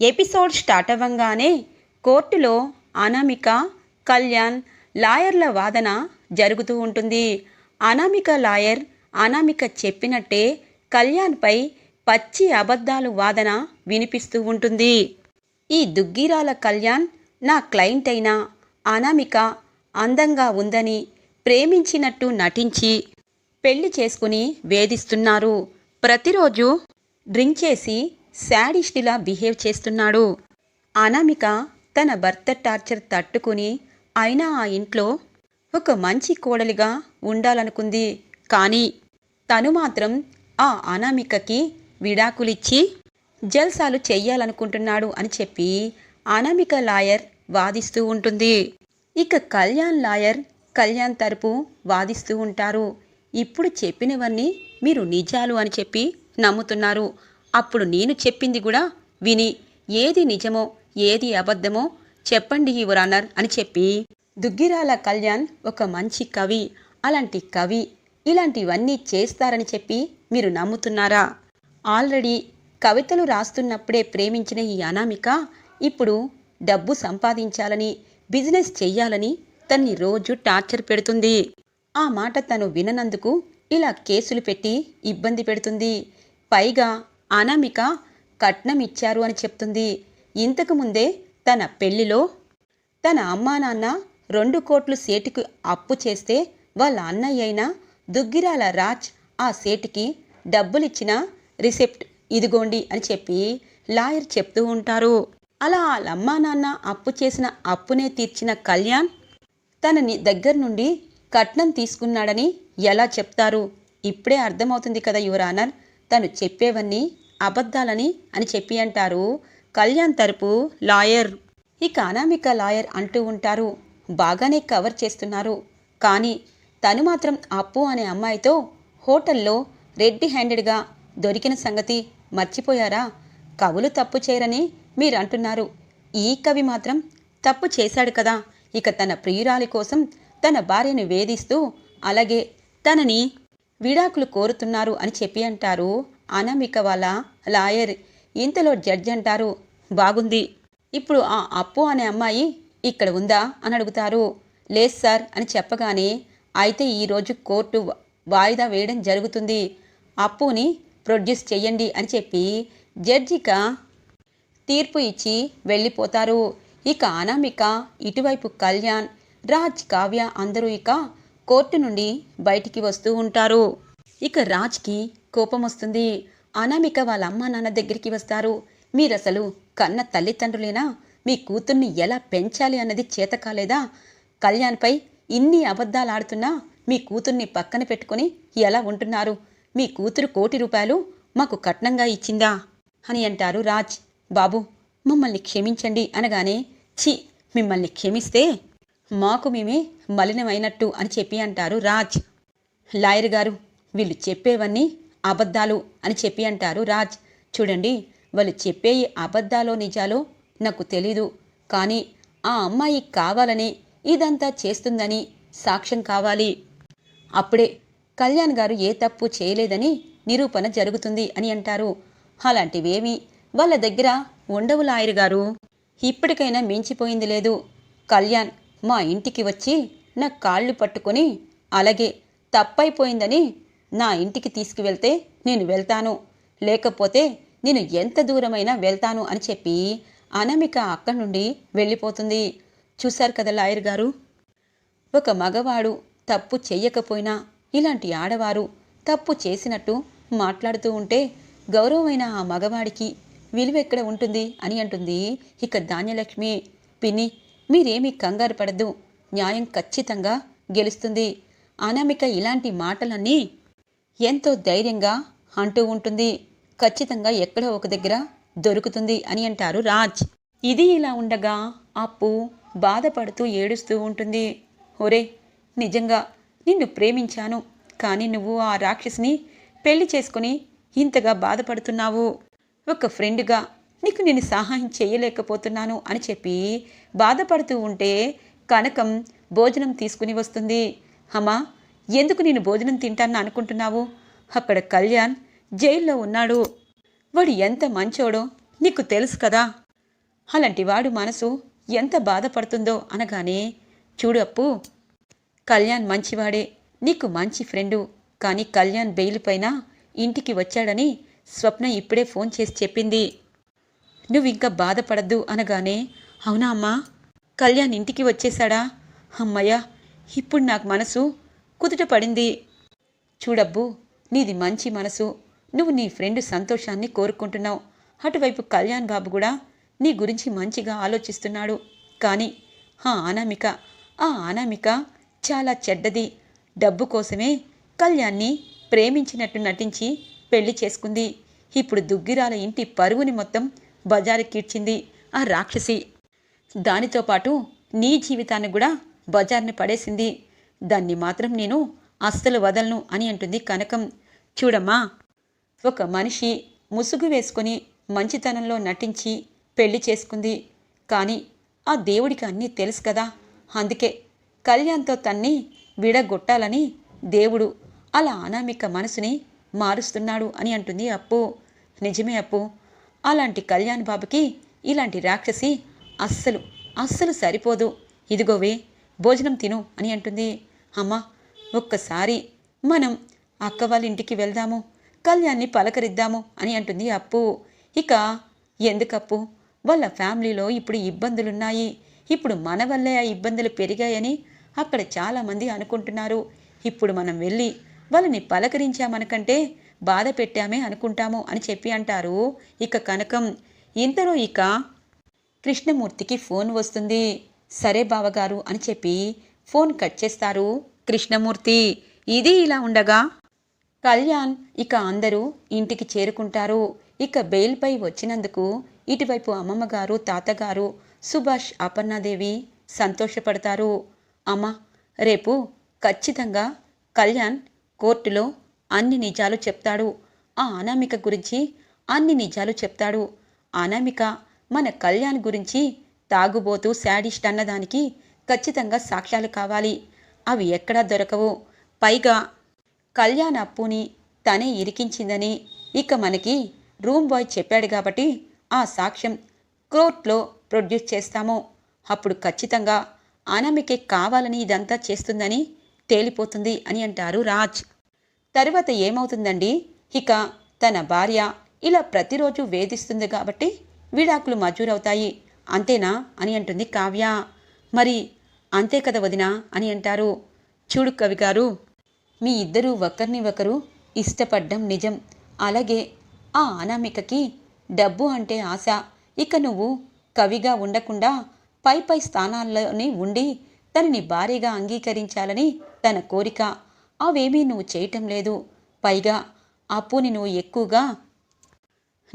Episode start అవ్వంగానే కోర్టులో అనామిక కళ్యాణ్ లాయర్ల వాదన జరుగుతూ ఉంటుంది. అనామిక లాయర్ అనామిక చెప్పినట్టే కళ్యాణ్పై పచ్చి అబద్ధాలు వాదన వినిపిస్తూ ఉంటుంది. ఈ దుగ్గిరాల కళ్యాణ్ నా క్లయింట్ అయిన అనామిక అందంగా ఉందని ప్రేమించినట్టు నటించి పెళ్ళి చేసుకుని వేధిస్తున్నారు. ప్రతిరోజు డ్రింక్ చేసి శాడిస్టిలా బిహేవ్ చేస్తున్నాడు. అనామిక తన భర్త టార్చర్ తట్టుకుని అయినా ఆ ఇంట్లో ఒక మంచి కోడలిగా ఉండాలనుకుంది. కానీ తను మాత్రం ఆ అనామికకి విడాకులిచ్చి జల్సాలు చెయ్యాలనుకుంటున్నాడు అని చెప్పి అనామిక లాయర్ వాదిస్తూ ఉంటుంది. ఇక కళ్యాణ్ లాయర్ కళ్యాణ్ తరపు వాదిస్తూ ఉంటారు. ఇప్పుడు చెప్పినవన్నీ మీరు నిజాలు అని చెప్పి నమ్ముతున్నారు. అప్పుడు నేను చెప్పింది కూడా విని ఏది నిజమో ఏది అబద్ధమో చెప్పండి యువరానర్ అని చెప్పి దుగ్గిరాల కళ్యాణ్ ఒక మంచి కవి అలాంటి కవి ఇలాంటివన్నీ చేస్తారని చెప్పి మీరు నమ్ముతున్నారా? ఆల్రెడీ కవితలు రాస్తున్నప్పుడే ప్రేమించిన ఈ అనామిక ఇప్పుడు డబ్బు సంపాదించాలని బిజినెస్ చెయ్యాలని తన్ని రోజు టార్చర్ పెడుతుంది. ఆ మాట తను విననందుకు ఇలా కేసులు పెట్టి ఇబ్బంది పెడుతుంది. పైగా అనామిక కట్నం ఇచ్చారు అని చెప్తుంది. ఇంతకు ముందే తన పెళ్ళిలో తన అమ్మా నాన్న రెండు కోట్లు సేటుకు అప్పు చేస్తే వాళ్ళ అన్నయ్య అయిన దుగ్గిరాల రాజ్ ఆ సేటుకి డబ్బులిచ్చిన రిసెప్ట్ ఇదిగోండి అని చెప్పి లాయర్ చెప్తూ ఉంటారు. అలా వాళ్ళమ్మా నాన్న అప్పు చేసిన అప్పునే తీర్చిన కళ్యాణ్ తనని దగ్గర నుండి కట్నం తీసుకున్నాడని ఎలా చెప్తారు? ఇప్పుడే అర్థమవుతుంది కదా యువరానర్ తను చెప్పేవన్నీ అబద్ధాలని అని చెప్పి అంటారు. కళ్యాణ్ తరపు లాయర్. ఇక అనామిక లాయర్ అంటూ ఉంటారు. బాగానే కవర్ చేస్తున్నారు. కానీ తను మాత్రం అప్పు అనే అమ్మాయితో హోటల్లో రెడ్డి హ్యాండెడ్గా దొరికిన సంగతి మర్చిపోయారా? కవులు తప్పు చేయరని మీరు అంటున్నారు ఈ కవి మాత్రం తప్పు చేశాడు కదా. ఇక తన ప్రియురాలి కోసం తన భార్యను వేధిస్తూ అలాగే తనని విడాకులు కోరుతున్నారు అని చెప్పి అంటారు. అనామిక వాళ్ళ లాయర్. ఇంతలో జడ్జి అంటారు బాగుంది. ఇప్పుడు ఆ అప్పు అనే అమ్మాయి ఇక్కడ ఉందా? అని అడుగుతారు. లేదు సార్ అని చెప్పగానే అయితే ఈరోజు కోర్టు వాయిదా వేయడం జరుగుతుంది. అప్పుని ప్రొడ్యూస్ చేయండి అని చెప్పి జడ్జిక తీర్పు ఇచ్చి వెళ్ళిపోతారు. ఇక అనామిక ఇటువైపు కళ్యాణ్ రాజ్ కావ్య అందరూ ఇక కోర్టు నుండి బయటికి వస్తూ ఉంటారు. ఇక రాజ్కి కోపం వస్తుంది. అనామిక వాళ్ళ అమ్మా నాన్న దగ్గరికి వస్తారు. మీరసలు కన్న తల్లిదండ్రులేనా? మీ కూతుర్ని ఎలా పెంచాలి అన్నది చేత కాలేదా? కళ్యాణ్పై ఇన్ని అబద్ధాలు ఆడుతున్నా మీ కూతుర్ని పక్కన పెట్టుకొని ఎలా ఉంటున్నారు? మీ కూతురు కోటి రూపాయలు మాకు కట్నంగా ఇచ్చిందా? అని అంటారు రాజ్. బాబు మమ్మల్ని క్షమించండి అనగానే ఛీ మిమ్మల్ని క్షమిస్తే మాకు మేమే మలినమైనట్టు అని చెప్పి అంటారు రాజ్. లాయర్ గారు వీళ్ళు చెప్పేవన్నీ అబద్ధాలు అని చెప్పి అంటారు రాజ్. చూడండి వాళ్ళు చెప్పే ఈ అబద్ధాలో నిజాలో నాకు తెలీదు. కానీ ఆ అమ్మాయి కావాలని ఇదంతా చేస్తుందని సాక్ష్యం కావాలి. అప్పుడే కళ్యాణ్ గారు ఏ తప్పు చేయలేదని నిరూపణ జరుగుతుంది అని అంటారు. అలాంటివేమీ వాళ్ళ దగ్గర ఉండవు లాయర్ గారు. ఇప్పటికైనా మించిపోయింది లేదు. కళ్యాణ్ మా ఇంటికి వచ్చి నా కాళ్ళు పట్టుకొని అలాగే తప్పైపోయిందని నా ఇంటికి తీసుకువెళ్తే నేను వెళ్తాను. లేకపోతే నేను ఎంత దూరమైనా వెళ్తాను అని చెప్పి అనామిక అక్కడి నుండి వెళ్ళిపోతుంది. చూశారు కదా లాయర్ గారు? ఒక మగవాడు తప్పు చేయకపోయినా ఇలాంటి ఆడవారు తప్పు చేసినట్టు మాట్లాడుతూ ఉంటే గౌరవమైన ఆ మగవాడికి విలువ ఎక్కడ ఉంటుంది అని అంటుంది ఇక ధాన్యలక్ష్మి. పిన్ని మీరేమీ కంగారు పడద్దు. న్యాయం ఖచ్చితంగా గెలుస్తుంది. అనామిక ఇలాంటి మాటలన్నీ ఎంతో ధైర్యంగా అంటూ ఉంటుంది. ఖచ్చితంగా ఎక్కడో ఒక దగ్గర దొరుకుతుంది అని అంటారు రాజ్. ఇది ఇలా ఉండగా అప్పు బాధపడుతూ ఏడుస్తూ ఉంటుంది. ఒరే నిజంగా నిన్ను ప్రేమించాను. కానీ నువ్వు ఆ రాక్షసిని పెళ్ళి చేసుకుని ఇంతగా బాధపడుతున్నావు. ఒక ఫ్రెండ్గా నీకు నేను సహాయం చేయలేకపోతున్నాను అని చెప్పి బాధపడుతూ ఉంటే కనకం భోజనం తీసుకుని వస్తుంది. అమ్మా ఎందుకు నేను భోజనం తింటాను అనుకుంటున్నావు? అక్కడ కళ్యాణ్ జైల్లో ఉన్నాడు. వాడు ఎంత మంచోడో నీకు తెలుసు కదా. అలాంటి వాడు మనసు ఎంత బాధపడుతుందో అనగానే చూడు అప్పు కళ్యాణ్ మంచివాడే నీకు మంచి ఫ్రెండు. కానీ కళ్యాణ్ బెయిల్ పైన ఇంటికి వచ్చాడని స్వప్న ఇప్పుడే ఫోన్ చేసి చెప్పింది. నువ్వు ఇంకా బాధపడద్దు అనగానే అవునా అమ్మా? కళ్యాణ్ ఇంటికి వచ్చేశాడా? అమ్మయ్యా ఇప్పుడు నాకు మనసు కుదుట పడింది. చూడబ్బు నీది మంచి మనసు. నువ్వు నీ ఫ్రెండ్ సంతోషాన్ని కోరుకుంటున్నావు. అటువైపు కళ్యాణ్ బాబు కూడా నీ గురించి మంచిగా ఆలోచిస్తున్నాడు. కానీ ఆ అనామిక ఆ అనామిక చాలా చెడ్డది. డబ్బు కోసమే కళ్యాణ్ని ప్రేమించినట్టు నటించి పెళ్ళి చేసుకుంది. ఇప్పుడు దుగ్గిరాల ఇంటి పరువుని మొత్తం బజారుకిడ్చింది ఆ రాక్షసి. దానితో పాటు నీ జీవితాన్ని కూడా బజార్ని పడేసింది. దాన్ని మాత్రం నేను అస్సలు వదలను అని అంటుంది కనకం. చూడమ్మా ఒక మనిషి ముసుగు వేసుకొని మంచితనంలో నటించి పెళ్ళి చేసుకుంది. కానీ ఆ దేవుడికి అన్నీ తెలుసు కదా. అందుకే కళ్యాణ్తో తన్ని విడగొట్టాలని దేవుడు అలా అనామిక మనసుని మారుస్తున్నాడు అని అంటుంది అప్పు. నిజమే అప్పు. అలాంటి కళ్యాణ్ బాబుకి ఇలాంటి రాక్షసి అస్సలు అస్సలు సరిపోదు. ఇదిగోవే భోజనం తిను అని అంటుంది. అమ్మా ఒక్కసారి మనం అక్క వాళ్ళ ఇంటికి వెళ్దాము కళ్యాణ్ని పలకరిద్దాము అని అంటుంది అప్పు. ఇక ఎందుకప్పు? వాళ్ళ ఫ్యామిలీలో ఇప్పుడు ఇబ్బందులున్నాయి. ఇప్పుడు మన వల్లే ఆ ఇబ్బందులు పెరిగాయని అక్కడ చాలామంది అనుకుంటున్నారు. ఇప్పుడు మనం వెళ్ళి వాళ్ళని పలకరించామనకంటే బాధ పెట్టామే అనుకుంటాము అని చెప్పి అంటారు. ఇక కనకం ఇంతలో ఇక కృష్ణమూర్తికి ఫోన్ వస్తుంది. సరే బావగారు అని చెప్పి ఫోన్ కట్ చేస్తారు. కృష్ణమూర్తి ఇది ఇలా ఉండగా? కళ్యాణ్ ఇక అందరూ ఇంటికి చేరుకుంటారు. ఇక బెయిల్పై వచ్చినందుకు ఇటువైపు అమ్మమ్మగారు తాతగారు సుభాష్ అపర్ణాదేవి సంతోషపడతారు. అమ్మ రేపు ఖచ్చితంగా కళ్యాణ్ కోర్టులో అన్ని నిజాలు చెప్తాడు. ఆ అనామిక గురించి అన్ని నిజాలు చెప్తాడు. అనామిక మన కళ్యాణ్ గురించి తాగుబోతూ శాడిస్ట్ అన్నదానికి ఖచ్చితంగా సాక్ష్యాలు కావాలి. అవి ఎక్కడా దొరకవు. పైగా కళ్యాణ్ అప్పుని తనే ఇరికించిందని ఇక మనకి రూమ్ బాయ్ చెప్పాడు కాబట్టి ఆ సాక్ష్యం కోర్ట్లో ప్రొడ్యూస్ చేస్తాము. అప్పుడు ఖచ్చితంగా అనామికే కావాలని ఇదంతా చేస్తుందని తేలిపోతుంది అని అంటారు రాజ్. తరువాత ఏమవుతుందండి? ఇక తన భార్య ఇలా ప్రతిరోజు వేధిస్తుంది కాబట్టి విడాకులు మంజూరవుతాయి. అంతేనా? అని అంటుంది కావ్య. మరి అంతే కదా వదినా? అని అంటారు. చూడు కవి గారు మీ ఇద్దరూ ఒకరిని ఒకరు ఇష్టపడ్డం నిజం. అలాగే ఆ అనామికకి డబ్బు అంటే ఆశ. ఇక నువ్వు కవిగా ఉండకుండా పై పై స్థానాల్లోనే ఉండి తనని భారీగా అంగీకరించాలని తన కోరిక. అవేమీ నువ్వు చేయటం లేదు. పైగా అప్పుని నువ్వు ఎక్కువగా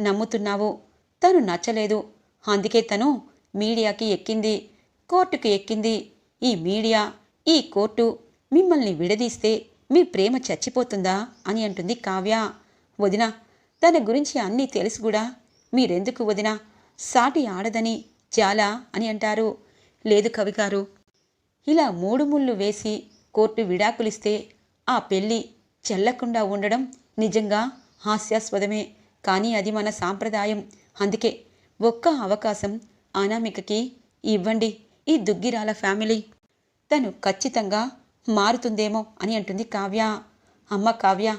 నమ్ముతున్నావు. తను నచ్చలేదు. అందుకే తను మీడియాకి ఎక్కింది. కోర్టుకు ఎక్కింది. ఈ మీడియా ఈ కోర్టు మిమ్మల్ని విడదీస్తే మీ ప్రేమ చచ్చిపోతుందా అని అంటుంది కావ్య. వదిన తన గురించి అన్నీ తెలిసి కూడా. మీరెందుకు వదిన? సాటి ఆడదని చాలా అని అంటారు. లేదు కవిగారు ఇలా మూడు ముళ్ళు వేసి కోర్టు విడాకులిస్తే ఆ పెళ్ళి చెల్లకుండా ఉండడం నిజంగా హాస్యాస్పదమే. కానీ అది మన సాంప్రదాయం. అందుకే ఒక్క అవకాశం అనామికకి ఇవ్వండి. ఈ దుగ్గిరాల ఫ్యామిలీ తను ఖచ్చితంగా మారుతుందేమో అని అంటుంది కావ్య. అమ్మ కావ్య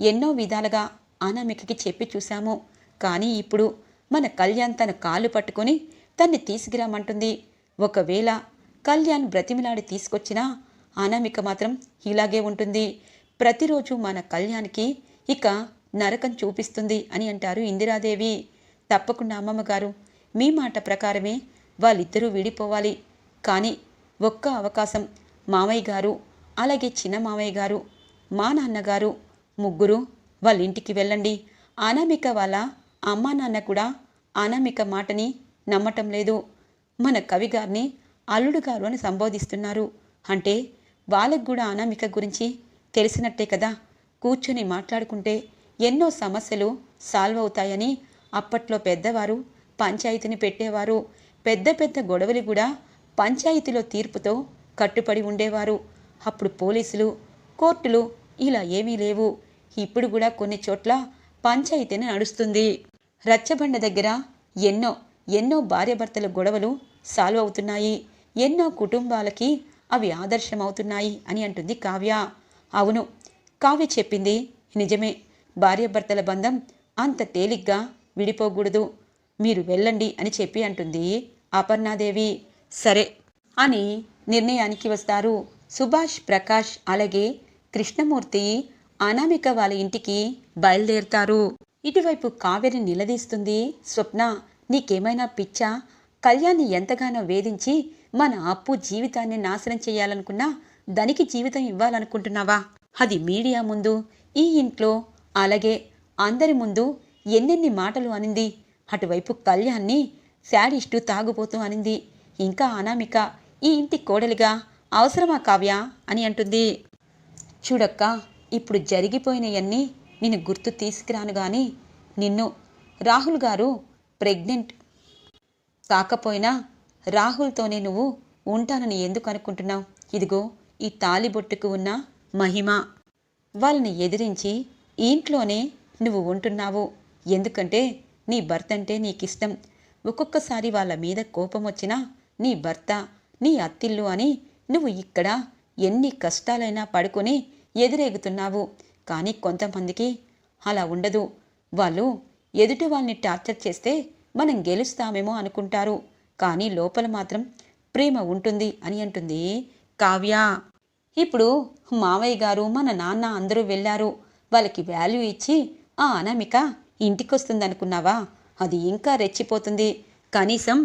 ఎన్నో విధాలుగా అనామికకి చెప్పి చూశాము. కానీ ఇప్పుడు మన కళ్యాణ్ తన కాళ్ళు పట్టుకొని తన్ని తీసుకురామంటుంది. ఒకవేళ కళ్యాణ్ బ్రతిమిలాడి తీసుకొచ్చినా అనామిక మాత్రం ఇలాగే ఉంటుంది. ప్రతిరోజు మన కళ్యాణ్కి ఇక నరకం చూపిస్తుంది అని అంటారు ఇందిరాదేవి. తప్పకుండా అమ్మమ్మ గారు మీ మాట ప్రకారమే వాళ్ళిద్దరూ విడిపోవాలి. కానీ ఒక్క అవకాశం మామయ్య గారు అలాగే చిన్న మామయ్య గారు మా నాన్నగారు ముగ్గురు వాళ్ళ ఇంటికి వెళ్ళండి. అనామిక వాళ్ళ అమ్మా నాన్న కూడా అనామిక మాటని నమ్మటం లేదు. మన కవి గారిని అల్లుడు గారు అని సంబోధిస్తున్నారు. అంటే వాళ్ళకు కూడా అనామిక గురించి తెలిసినట్టే కదా? కూర్చొని మాట్లాడుకుంటే ఎన్నో సమస్యలు సాల్వ్ అవుతాయని అప్పట్లో పెద్దవారు పంచాయతీని పెట్టేవారు పెద్ద పెద్ద గొడవలు కూడా పంచాయతీలో తీర్పుతో కట్టుపడి ఉండేవారు. అప్పుడు పోలీసులు కోర్టులు ఇలా ఏమీ లేవు. ఇప్పుడు కూడా కొన్ని చోట్ల పంచాయతీని నడుస్తుంది. రచ్చబండ దగ్గర ఎన్నో ఎన్నో భార్యాభర్తల గొడవలు సాల్వ్ అవుతున్నాయి. ఎన్నో కుటుంబాలకి అవి ఆదర్శమవుతున్నాయి అని అంటుంది కావ్య. అవును కావ్య చెప్పింది నిజమే. భార్యాభర్తల బంధం అంత తేలిగ్గా విడిపోకూడదు. మీరు వెళ్ళండి అని చెప్పి అంటుంది అపర్ణాదేవి. సరే అని నిర్ణయానికి వస్తారు. సుభాష్ ప్రకాష్ అలాగే కృష్ణమూర్తి అనామిక వాళ్ళ ఇంటికి బయలుదేరుతారు. ఇటువైపు కావ్యని నిలదీస్తుంది స్వప్న. నీకేమైనా పిచ్చా? కళ్యాణ్ని ఎంతగానో వేధించి మన అప్పు జీవితాన్ని నాశనం చేయాలనుకున్నా దానికి జీవితం ఇవ్వాలనుకుంటున్నావా? అది మీడియా ముందు ఈ ఇంట్లో అలాగే అందరి ముందు ఎన్నెన్ని మాటలు అనింది. అటువైపు కళ్యాణ్ని శాడిస్టు తాగుపోతూ అనింది. ఇంకా అనామిక ఈ ఇంటి కోడలిగా అవసరమా కావ్య? అని అంటుంది. చూడక్క ఇప్పుడు జరిగిపోయినవన్నీ నేను గుర్తు తీసుకురాను గాని నిన్ను రాహుల్ గారు ప్రెగ్నెంట్. కాకపోయినా రాహుల్తోనే నువ్వు ఉంటానని ఎందుకు అనుకుంటున్నావు? ఇదిగో ఈ తాలిబొట్టుకు ఉన్న మహిమ. వాళ్ళని ఎదిరించి ఇంట్లోనే నువ్వు ఉంటున్నావు. ఎందుకంటే నీ భర్త అంటే నీకిష్టం. ఒక్కొక్కసారి వాళ్ళ మీద కోపం వచ్చినా నీ భర్త నీ అత్తిల్లు అని నువ్వు ఇక్కడ ఎన్ని కష్టాలైనా పడుకొని ఎదురేగుతున్నావు. కానీ కొంతమందికి అలా ఉండదు. వాళ్ళు ఎదుటి వాళ్ళని టార్చర్ చేస్తే మనం గెలుస్తామేమో అనుకుంటారు. కానీ లోపల మాత్రం ప్రేమ ఉంటుంది అని అంటుంది కావ్య. ఇప్పుడు మావయ్య గారు మన నాన్న అందరూ వెళ్ళారు. వాళ్ళకి వాల్యూ ఇచ్చి ఆ అనామిక ఇంటికొస్తుందనుకున్నావా? అది ఇంకా రెచ్చిపోతుంది. కనీసం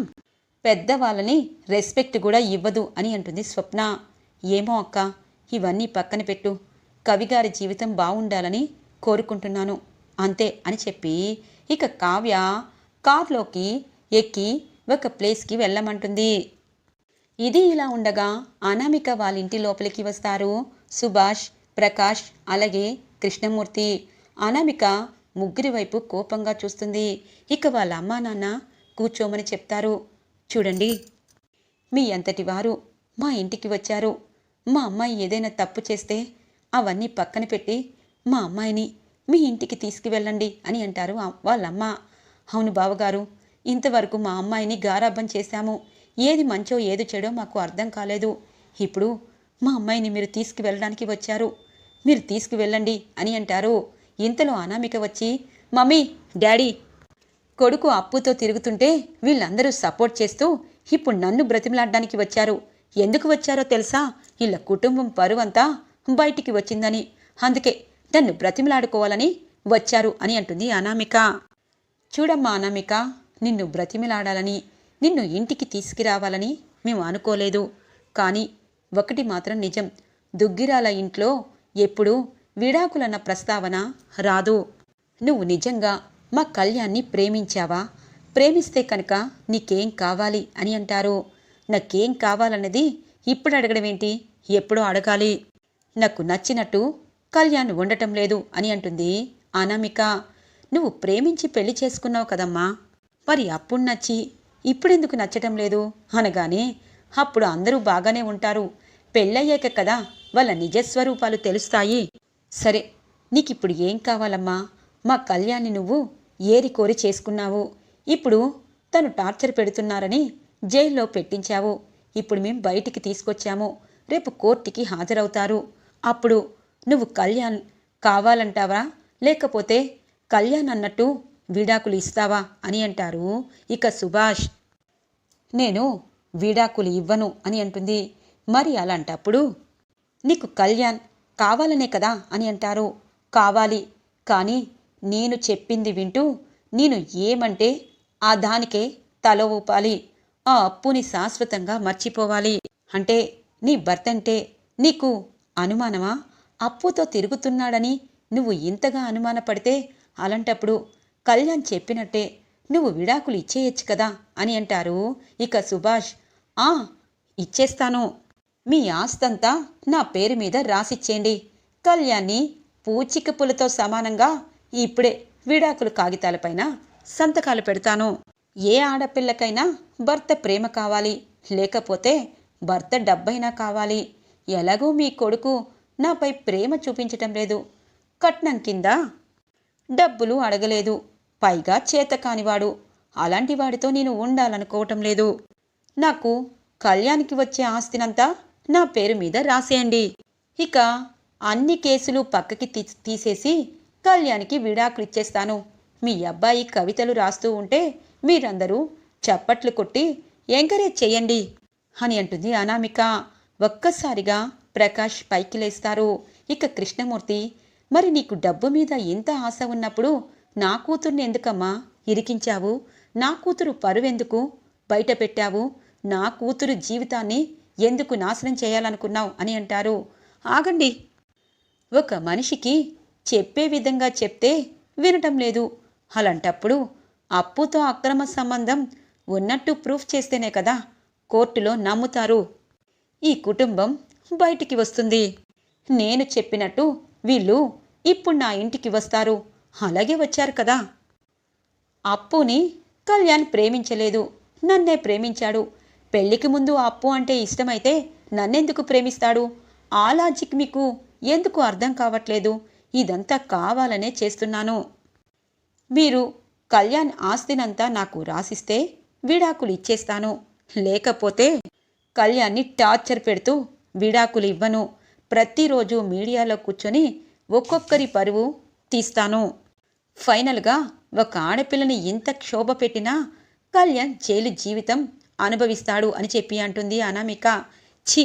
పెద్దవాళ్ళని రెస్పెక్ట్ కూడా ఇవ్వదు అని అంటుంది స్వప్న. ఏమో అక్క ఇవన్నీ పక్కన పెట్టు. కవిగారి జీవితం బాగుండాలని కోరుకుంటున్నాను. అంతే అని చెప్పి ఇక కావ్య కార్లోకి ఎక్కి ఒక ప్లేస్కి వెళ్ళమంటుంది. ఇది ఇలా ఉండగా అనామిక వాళ్ళ ఇంటి లోపలికి వస్తారు. సుభాష్ ప్రకాష్ అలాగే కృష్ణమూర్తి. అనామిక ముగ్గురి వైపు కోపంగా చూస్తుంది. ఇక వాళ్ళ అమ్మా నాన్న కూర్చోమని చెప్తారు. చూడండి. మీ అంతటి వారు మా ఇంటికి వచ్చారు. మా అమ్మాయి ఏదైనా తప్పు చేస్తే అవన్నీ పక్కన పెట్టి మా అమ్మాయిని మీ ఇంటికి తీసుకువెళ్ళండి అని అంటారు వాళ్ళమ్మ అవును బావగారు ఇంతవరకు మా అమ్మాయిని గారాబం చేశాము. ఏది మంచో ఏది చెడో మాకు అర్థం కాలేదు. ఇప్పుడు మా అమ్మాయిని మీరు తీసుకువెళ్ళడానికి వచ్చారు. మీరు తీసుకువెళ్ళండి అని అంటారు. ఇంతలో అనామిక వచ్చి మమ్మీ డాడీ. కొడుకు అప్పుతో తిరుగుతుంటే వీళ్ళందరూ సపోర్ట్ చేస్తూ ఇప్పుడు నన్ను బ్రతిమలాడడానికి వచ్చారు. ఎందుకు వచ్చారో తెలుసా? వీళ్ళ కుటుంబం పరువంతా బయటికి వచ్చిందని. అందుకే నన్ను బ్రతిమలాడుకోవాలని వచ్చారు అని అంటుంది అనామిక. చూడమ్మా అనామిక. నిన్ను బ్రతిమిలాడాలని నిన్ను ఇంటికి తీసుకురావాలని మేము అనుకోలేదు. కానీ ఒకటి మాత్రం నిజం దుగ్గిరాల ఇంట్లో ఎప్పుడూ విడాకులన్న ప్రస్తావన రాదు. నువ్వు నిజంగా మా కళ్యాణ్ని ప్రేమించావా? ప్రేమిస్తే కనుక నీకేం కావాలి అని అంటారు. నాకేం కావాలన్నది ఇప్పుడు అడగడం ఏంటి? ఎప్పుడో అడగాలి. నాకు నచ్చినట్టు కళ్యాణ్ ఉండటం లేదు అని అంటుంది అనామిక. నువ్వు ప్రేమించి పెళ్ళి చేసుకున్నావు కదమ్మా? మరి అప్పుడు నచ్చి ఇప్పుడెందుకు నచ్చటం లేదు? అనగానే అప్పుడు అందరూ బాగానే ఉంటారు. పెళ్ళయ్యాక కదా వాళ్ళ నిజస్వరూపాలు తెలుస్తాయి. సరే నీకిప్పుడు ఏం కావాలమ్మా? మా కళ్యాణ్ని నువ్వు ఏరి కోరి చేసుకున్నావు. ఇప్పుడు తను టార్చర్ పెడుతున్నారని జైల్లో పెట్టించావు. ఇప్పుడు మేము బయటికి తీసుకొచ్చాము. రేపు కోర్టుకి హాజరవుతారు. అప్పుడు నువ్వు కళ్యాణ్ కావాలంటావా? లేకపోతే కళ్యాణ్ అన్నట్టు విడాకులు ఇస్తావా అని అంటారు. ఇక సుభాష్ నేను విడాకులు ఇవ్వను అని అంటుంది. మరి అలాంటప్పుడు నీకు కళ్యాణ్ కావాలనే కదా అని అంటారు. కావాలి కానీ నేను చెప్పింది వింటూ నేను ఏమంటే ఆ దానికే తల ఊపాలి. ఆ అప్పుని శాశ్వతంగా మర్చిపోవాలి. అంటే నీ భర్త అంటే నీకు అనుమానమా? అప్పుతో తిరుగుతున్నాడని నువ్వు ఇంతగా అనుమానపడితే అలాంటప్పుడు కళ్యాణ్ చెప్పినట్టే నువ్వు విడాకులు ఇచ్చేయచ్చు కదా అని అంటారు. ఇక సుభాష్ ఆ ఇచ్చేస్తాను. మీ ఆస్తంతా నా పేరు మీద రాసిచ్చేయండి. కళ్యాణ్ని పూచిక పులతో సమానంగా ఇప్పుడే విడాకులు కాగితాలపైన సంతకాలు పెడతాను. ఏ ఆడపిల్లకైనా భర్త ప్రేమ కావాలి. లేకపోతే భర్త డబ్బైనా కావాలి. ఎలాగో మీ కొడుకు నాపై ప్రేమ చూపించటం లేదు. కట్నం కింద డబ్బులు అడగలేదు. పైగా చేత కానివాడు అలాంటి వాడితో నేను ఉండాలనుకోవటం లేదు. నాకు కళ్యాణ్కి వచ్చే ఆస్తినంతా నా పేరు మీద రాసేయండి. ఇక అన్ని కేసులు పక్కకి తీ తీసేసి కళ్యాణ్కి విడాకులు ఇచ్చేస్తాను మీ అబ్బాయి కవితలు రాస్తూ ఉంటే మీరందరూ చప్పట్లు కొట్టి ఎంకరేజ్ చేయండి అని అంటుంది అనామిక. ఒక్కసారిగా ప్రకాష్ పైకి లేస్తారు ఇక కృష్ణమూర్తి మరి నీకు డబ్బు మీద ఇంత ఆశ ఉన్నప్పుడు నా కూతుర్ని ఎందుకమ్మా ఇరికించావు? నా కూతురు పరువెందుకు? బయట పెట్టావు. నా కూతురు జీవితాన్ని ఎందుకు నాశనం చేయాలనుకున్నావు అని అంటారు. ఆగండి. ఒక మనిషికి చెప్పే విధంగా చెప్తే వినటం లేదు. అలాంటప్పుడు అప్పుతో అక్రమ సంబంధం ఉన్నట్టు ప్రూఫ్ చేస్తేనే కదా కోర్టులో నమ్ముతారు. ఈ కుటుంబం బయటికి వస్తుంది. నేను చెప్పినట్టు వీళ్ళు ఇప్పుడు నా ఇంటికి వస్తారు. అలాగే వచ్చారు కదా. అప్పుని కళ్యాణ్ ప్రేమించలేదు. నన్నే ప్రేమించాడు. పెళ్ళికి ముందు అప్పు అంటే ఇష్టమైతే నన్నెందుకు ప్రేమిస్తాడు? ఆ లాజిక్ మీకు ఎందుకు అర్థం కావట్లేదు? ఇదంతా కావాలనే చేస్తున్నాను. మీరు కళ్యాణ్ ఆస్తినంతా నాకు రాసిస్తే విడాకులు ఇచ్చేస్తాను. లేకపోతే కళ్యాణ్ని టార్చర్ పెడుతూ విడాకులు ఇవ్వను. ప్రతిరోజు మీడియాలో కూర్చొని ఒక్కొక్కరి పరువు తీస్తాను. ఫైనల్గా ఒక ఆడపిల్లని ఇంత క్షోభ పెట్టినా కళ్యాణ్ జైలు జీవితం అనుభవిస్తాడు అని చెప్పి అంటుంది అనామిక. ఛీ!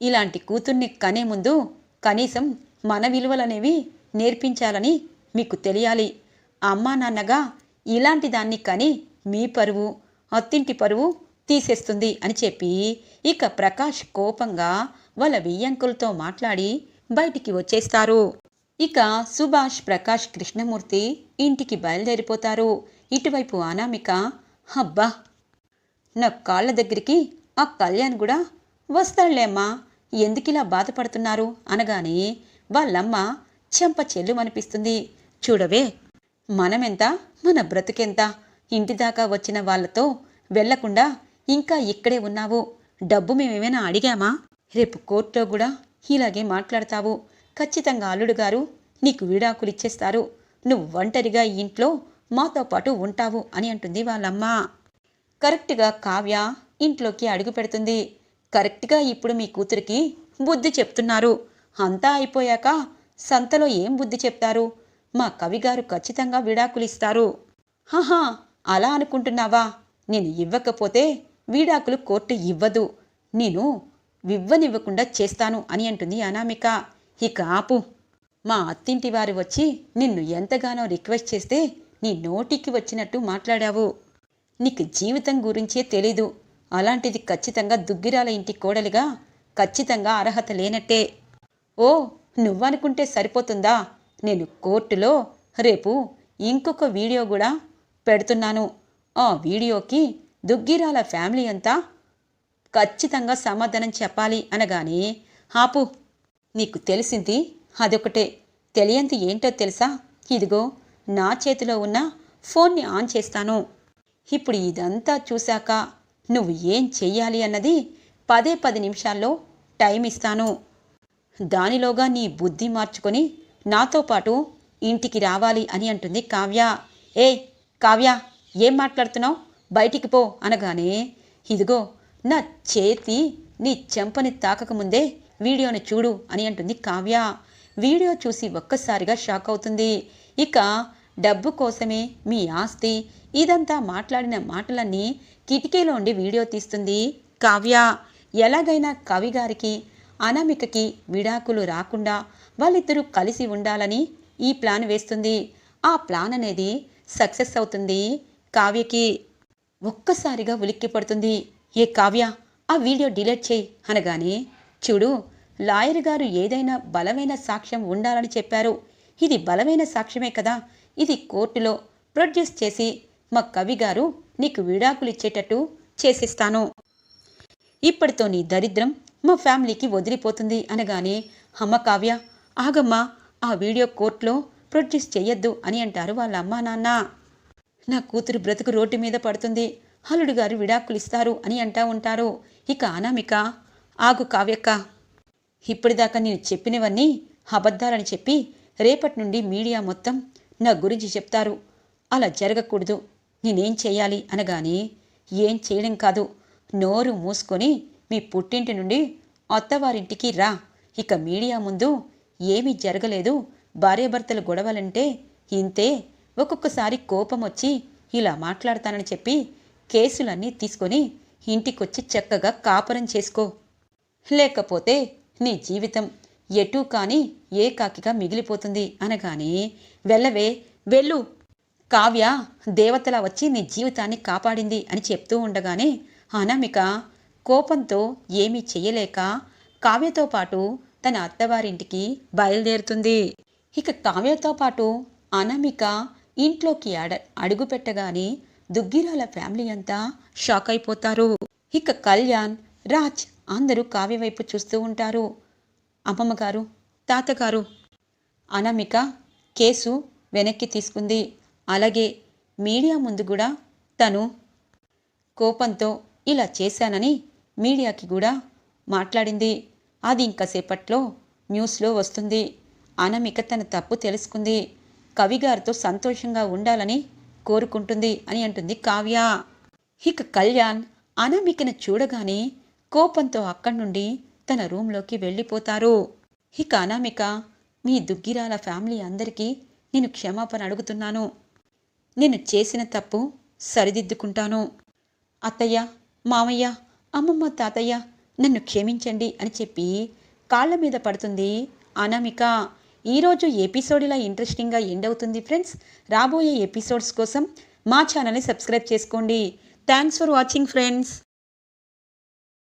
ఇలాంటి కూతుర్ని కనే ముందు కనీసం మన విలువలనేవి నేర్పించాలని మీకు తెలియాలి. అమ్మా నాన్నగా ఇలాంటి దాన్ని కని మీ పరువు అత్తింటి పరువు తీసేస్తుంది అని చెప్పి ఇక ప్రకాష్ కోపంగా వాళ్ళ వియ్యంకులతో మాట్లాడి బయటికి వచ్చేస్తారు. ఇక సుభాష్ ప్రకాష్ కృష్ణమూర్తి ఇంటికి బయలుదేరిపోతారు. ఇటువైపు అనామిక అబ్బా! నా కాళ్ళ దగ్గరికి ఆ కళ్యాణ్ కూడా వస్తాడులేమ్మా! ఎందుకిలా బాధపడుతున్నారు? అనగానే వాళ్ళమ్మ చెంప చెల్లుమనిపిస్తుంది. చూడవే! మనమెంత? మన బ్రతుకెంత? ఇంటి దాకా వచ్చిన వాళ్ళతో వెళ్ళకుండా ఇంకా ఇక్కడే ఉన్నావు. డబ్బు మేమేమైనా అడిగామా? రేపు కోర్టులో కూడా ఇలాగే మాట్లాడతావు. ఖచ్చితంగా అల్లుడు గారు నీకు విడాకులు ఇచ్చేస్తారు. నువ్వు ఒంటరిగా ఈ ఇంట్లో మాతో పాటు ఉంటావు అని అంటుంది వాళ్ళమ్మ. కరెక్ట్గా కావ్య ఇంట్లోకి అడుగు పెడుతుంది. కరెక్ట్గా ఇప్పుడు మీ కూతురికి బుద్ధి చెప్తున్నారు. అంతా అయిపోయాక సంతలో ఏం బుద్ధి చెప్తారు? మా కవిగారు ఖచ్చితంగా విడాకులు ఇస్తారు. హహా అలా అనుకుంటున్నావా? నేను ఇవ్వకపోతే విడాకులు కోర్టు ఇవ్వదు. నేను ఇవ్వనివ్వకుండా చేస్తాను అని అంటుంది అనామిక. ఇక ఆపు. మా అత్తింటి వారు వచ్చి నిన్ను ఎంతగానో రిక్వెస్ట్ చేస్తే నీ నోటికి వచ్చినట్టు మాట్లాడావు. నీకు జీవితం గురించే తెలీదు. అలాంటిది ఖచ్చితంగా దుగ్గిరాల ఇంటి కోడలిగా ఖచ్చితంగా అర్హత లేనట్టే. ఓ నువ్వనుకుంటే సరిపోతుందా? నేను కోర్టులో రేపు ఇంకొక వీడియో కూడా పెడుతున్నాను. ఆ వీడియోకి దుగ్గిరాల ఫ్యామిలీ అంతా ఖచ్చితంగా సమాధానం చెప్పాలి అనగానే ఆపు. నీకు తెలిసింది? అదొకటే. తెలియంది ఏంటో తెలుసా? ఇదిగో నా చేతిలో ఉన్న ఫోన్ని ఆన్ చేస్తాను. ఇప్పుడు ఇదంతా చూశాక నువ్వు ఏం చెయ్యాలి అన్నది పదే పది నిమిషాల్లో టైం ఇస్తాను. దానిలోగా నీ బుద్ధి మార్చుకొని నాతో పాటు ఇంటికి రావాలి అని అంటుంది కావ్య. ఏ కావ్య ఏం మాట్లాడుతున్నావు? బయటికి పో అనగానే ఇదిగో నా చేతి నీ చెంపని తాకకముందే వీడియోని చూడు అని అంటుంది కావ్య. వీడియో చూసి ఒక్కసారిగా షాక్ అవుతుంది. ఇక డబ్బు కోసమే మీ ఆస్తి. ఇదంతా మాట్లాడిన మాటలన్నీ కిటికీలో ఉండి వీడియో తీస్తుంది కావ్య. ఎలాగైనా కవి గారికి అనామికకి విడాకులు రాకుండా వాళ్ళిద్దరూ కలిసి ఉండాలని ఈ ప్లాన్ వేస్తుంది. ఆ ప్లాన్ అనేది సక్సెస్ అవుతుంది కావ్యకి. ఒక్కసారిగా ఉలిక్కి పడుతుంది ఏ కావ్య ఆ వీడియో డిలీట్ చేయి అనగానే చూడు లాయర్ గారు ఏదైనా బలమైన సాక్ష్యం ఉండాలని చెప్పారు. ఇది బలమైన సాక్ష్యమే కదా. ఇది కోర్టులో ప్రొడ్యూస్ చేసి మా కవి గారు నీకు విడాకులు ఇచ్చేటట్టు చేసిస్తాను. ఇప్పటితో నీ దరిద్రం మా ఫ్యామిలీకి వదిలిపోతుంది అనగానే అమ్మ కావ్య ఆగమ్మా ఆ వీడియో కోర్టులో ప్రొడ్యూస్ చెయ్యొద్దు అని అంటారు వాళ్ళ అమ్మా నాన్న. నా కూతురు బ్రతుకు రోడ్డు మీద పడుతుంది. హలుడు గారు విడాకులు ఇస్తారు అని అంటా ఉంటారు. ఇక అనామిక ఆగు కావ్యక్క. ఇప్పటిదాకా నేను చెప్పినవన్నీ అబద్ధాలని చెప్పి రేపటి నుండి మీడియా మొత్తం నా గురించి చెప్తారు. అలా జరగకూడదు. నేనేం చేయాలి అనగాని ఏం చేయడం కాదు. నోరు మూసుకొని మీ పుట్టింటి నుండి అత్తవారింటికి రా. ఇక మీడియా ముందు ఏమీ జరగలేదు. భార్యాభర్తలు గొడవలంటే ఇంతే. ఒక్కొక్కసారి కోపం వచ్చి ఇలా మాట్లాడతానని చెప్పి కేసులన్నీ తీసుకొని ఇంటికొచ్చి చక్కగా కాపురం చేసుకో. లేకపోతే నీ జీవితం ఎటూ కాని ఏకాకిగా మిగిలిపోతుంది అనగానే వెళ్ళవే వెళ్ళు. కావ్య దేవతలా వచ్చి నీ జీవితాన్ని కాపాడింది అని చెప్తూ ఉండగానే అనామిక కోపంతో ఏమీ చెయ్యలేక కావ్యతో పాటు తన అత్తవారింటికి బయలుదేరుతుంది. ఇక కావ్యతో పాటు అనామిక ఇంట్లోకి అడ అడుగు పెట్టగానే దుగ్గిరాల ఫ్యామిలీ అంతా షాక్ అయిపోతారు. ఇక కళ్యాణ్ రాజ్ అందరూ కావ్య వైపు చూస్తూ ఉంటారు. అమ్మమ్మగారు తాతగారు. అనామిక కేసు వెనక్కి తీసుకుంది. అలాగే మీడియా ముందు కూడా తను కోపంతో ఇలా చేశానని మీడియాకి కూడా మాట్లాడింది. అది ఇంకాసేపట్లో న్యూస్లో వస్తుంది. అనామిక తన తప్పు తెలుసుకుంది. కవిగారితో సంతోషంగా ఉండాలని కోరుకుంటుంది అని అంటుంది కావ్య. ఇక కళ్యాణ్ అనామికను చూడగానే కోపంతో అక్కడి నుండి తన రూంలోకి వెళ్ళిపోతారు. ఇక అనామిక మీ దుగ్గిరాల ఫ్యామిలీ అందరికీ నేను క్షమాపణ అడుగుతున్నాను. నేను చేసిన తప్పు సరిదిద్దుకుంటాను. అత్తయ్య మామయ్య అమ్మమ్మ తాతయ్య నన్ను క్షమించండి అని చెప్పి కాళ్ళ మీద పడుతుంది అనామిక. ఈరోజు ఎపిసోడ్ ఇలా ఇంట్రెస్టింగ్గా ఎండ్ అవుతుంది ఫ్రెండ్స్. రాబోయే ఎపిసోడ్స్ కోసం మా ఛానల్ని సబ్స్క్రైబ్ చేసుకోండి. Thanks for watching friends.